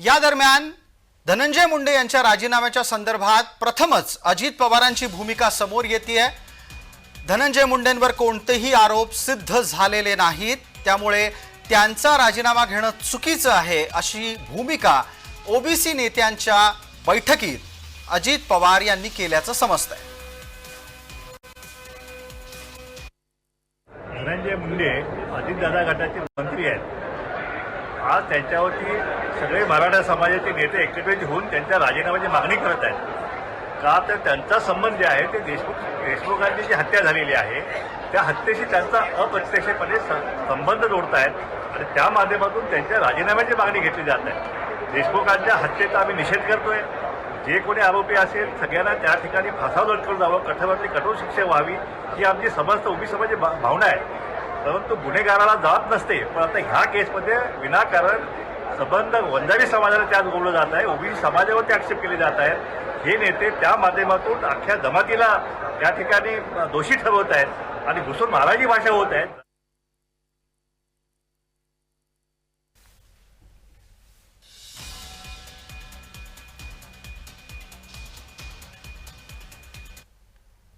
या दरम्यान धनंजय मुंडे यांच्या राजीनाम्याच्या संदर्भात प्रथमच अजित पवारांची भूमिका समोर येते धनंजय मुंडेंवर कोणतेही आरोप सिद्ध झालेले नाहीत. त्यामुळे त्यांचा राजीनामा घेणं चुकीचं आहे अशी भूमिका ओबीसी नेत्यांच्या बैठकीत अजित पवार यांनी केल्याचं समजतंय. धनंजय मुंडे अजितदादा गटाचे मंत्री आहेत. आज त्यांच्यावरती सगळे मराठा समाजाचे नेते एकत्रित होऊन त्यांच्या राजीनाम्याची मागणी करत आहेत. का तर त्यांचा संबंध जे आहे ते देशमुख देशमुखांची जी हत्या झालेली आहे. त्या हत्येशी त्यांचा अप्रत्यक्षपणे स- संबंध जोडतायत आणि त्या माध्यमातून त्यांच्या राजीनाम्याची मागणी घेतली जात आहे. देशमुखांच्या हत्येचा आम्ही निषेध करतोय. जे कोणी आरोपी असेल सगळ्यांना त्या ठिकाणी फासावर लटकून जावं. कठोरातली कठोर शिक्षा व्हावी ही आमची समस्त उभी समाजाची भा- भावना आहे. परंतु गुन्हेगाराला जात नसते. पण आता ह्या केसमध्ये विनाकारण संबंध वंजारी समाजाला त्यात बोललं जात आहे. ओबीसी समाजावरती आक्षेप केले जात आहेत. हे नेते त्या माध्यमातून अख्ख्या जमातीला त्या ठिकाणी दोषी ठरवत आहेत आणि घुसून महाराजी भाषा होत आहेत.